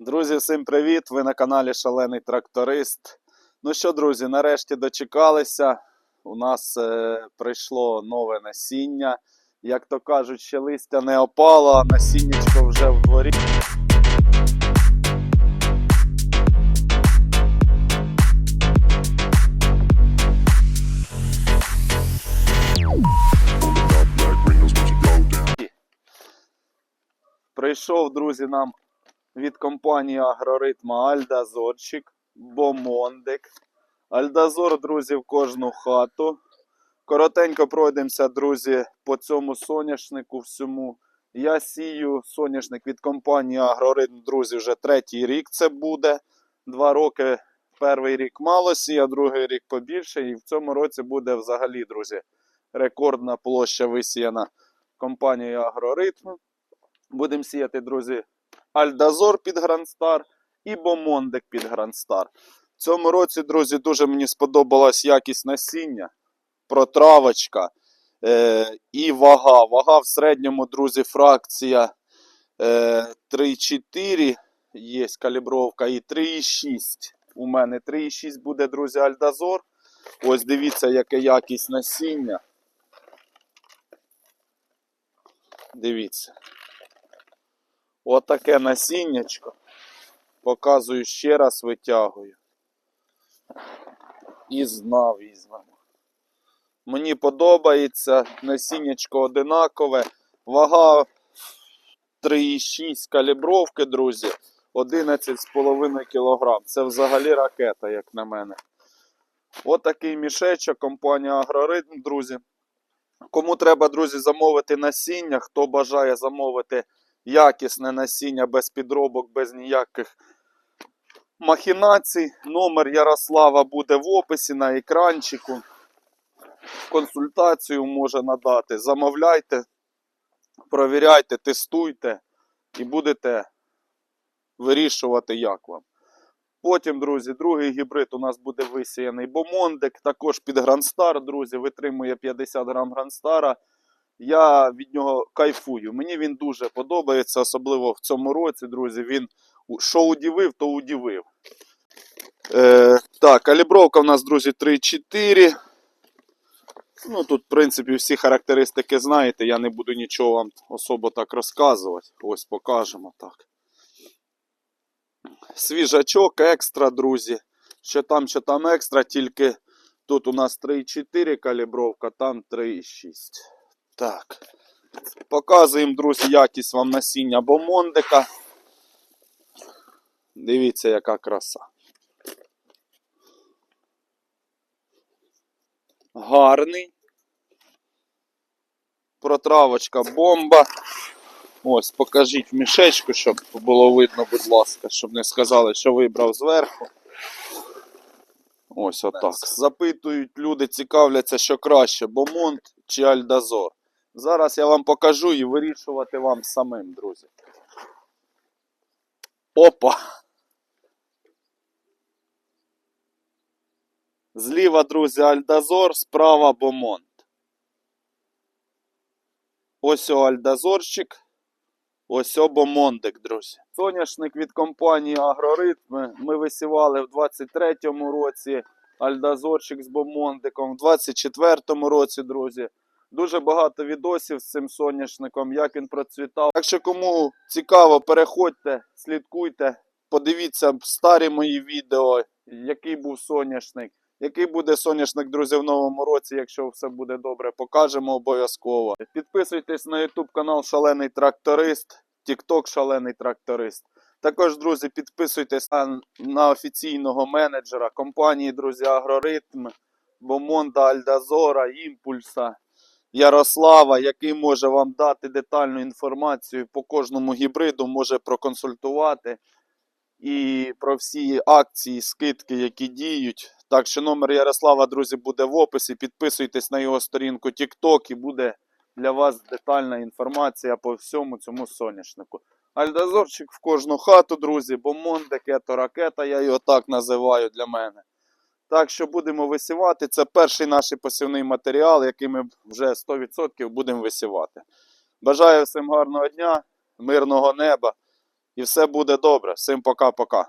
Друзі, всім привіт! Ви на каналі Шалений Тракторист. Ну що, друзі, нарешті дочекалися. У нас е, прийшло нове насіння. Як то кажуть, ще листя не опало, а насіннячко вже в дворі. Прийшов, друзі, нам від компанії Агроритма Альдазорчик, Бомондик. Альдазор, друзі, в кожну хату. Коротенько пройдемося, друзі, по цьому соняшнику всьому. Я сію соняшник від компанії Агроритм, друзі, вже третій рік це буде. Два роки перший рік мало сія, другий рік побільше. І в цьому році буде взагалі, друзі, рекордна площа висіяна компанією Агроритм. Будемо сіяти, друзі, Альдазор під Грандстар і Бомондик під Грандстар. В цьому році, друзі, дуже мені сподобалась якість насіння, протравочка е, і вага. Вага в середньому, друзі, фракція е, 3,4 є калібровка і 3,6. У мене 3,6 буде, друзі, Альдазор. Ось дивіться, яка якість насіння. Дивіться. Отаке насіннячко. Показую ще раз, витягую. І зна візьмемо. Мені подобається насіннячко одинакове. Вага 3,6 калібровки, друзі. 11,5 кг. Це взагалі ракета, як на мене. Отакий мішечок, компанія Агроритм, друзі. Кому треба, друзі, замовити насіння, хто бажає замовити якісне насіння без підробок, без ніяких махінацій. Номер Ярослава буде в описі на екранчику. Консультацію може надати. Замовляйте, провіряйте, тестуйте і будете вирішувати, як вам. Потім, друзі, другий гібрид у нас буде висіяний бомондик, також під Грандстар, друзі, витримує 50 грам Грандстара. Я від нього кайфую. Мені він дуже подобається, особливо в цьому році, друзі. Він що удивив, то удивив. Е, так, калібровка в нас, друзі, 3-4. Ну, тут, в принципі, всі характеристики знаєте. Я не буду нічого вам особо так розказувати. Ось покажемо так. Свіжачок, екстра, друзі. Що там, що там екстра, тільки тут у нас 3,4 калібровка, там 3,6. Так. Показуємо, друзі, якість вам насіння бомондика. Дивіться, яка краса. Гарний. Протравочка бомба. Ось, покажіть в мішечку, щоб було видно, будь ласка, щоб не сказали, що вибрав зверху. Ось отак. Запитують люди, цікавляться, що краще, Бомонт чи Альдазор. Зараз я вам покажу і вирішувати вам самим, друзі. Опа! Зліва, друзі, Альдазор, справа Бомонт. Ось о Альдазорчик. Ось о Бомондик, друзі. Соняшник від компанії Агроритми. Ми висівали в 23-му році. Альдазорчик з Бомондиком. В 24-му році, друзі. Дуже багато відосів з цим соняшником, як він процвітав. Так що, кому цікаво, переходьте, слідкуйте, подивіться старі мої відео, який був соняшник. Який буде соняшник, друзі, в новому році, якщо все буде добре, покажемо обов'язково. Підписуйтесь на YouTube канал Шалений Тракторист, TikTok Шалений Тракторист. Також, друзі, підписуйтесь на, на офіційного менеджера компанії, друзі, Агроритм, Бомонда, Альдазора, Імпульса. Ярослава, який може вам дати детальну інформацію по кожному гібриду, може проконсультувати і про всі акції, скидки, які діють. Так що номер Ярослава, друзі, буде в описі. Підписуйтесь на його сторінку TikTok і буде для вас детальна інформація по всьому цьому соняшнику. Альдазорчик в кожну хату, друзі, бо Мондек, то ракета, я його так називаю для мене. Так що будемо висівати. Це перший наш посівний матеріал, який ми вже 100% будемо висівати. Бажаю всім гарного дня, мирного неба І все буде добре. Всім пока-пока.